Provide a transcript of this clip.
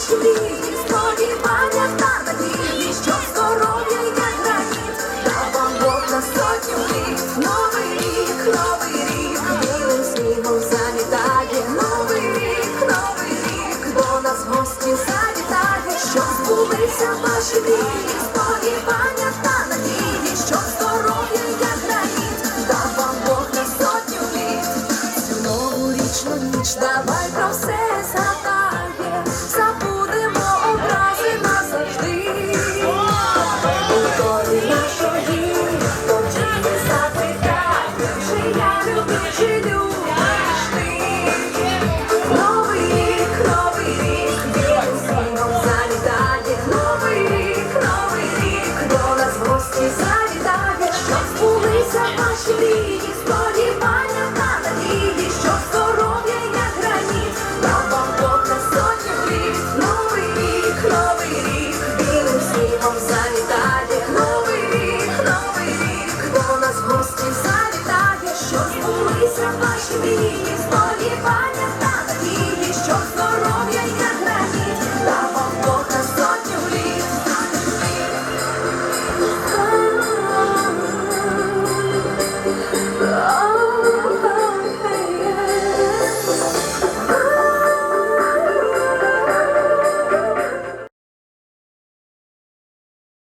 наші вільні сподівання та вам Бог на сотню літ, новий рік, новий рік, білим снігом завітає, новий рік, новий рік, до нас гості завітає, що збулися ваші вільні сподівання та надії, що здоров'я йде граніт, та вам Бог на сотню літ, цю новорічну ніч давай про все. люблю жити у вишні. Новий рік, новий рік, вірусом завітає, новий рік, новий рік, нас в гості завітає, що збулися наші мрії, сподівання та надії, що здоров'я як на вам Бог на сотню рік, новий рік, білим снігом завітає. Сонце в ночі мрії сподівання.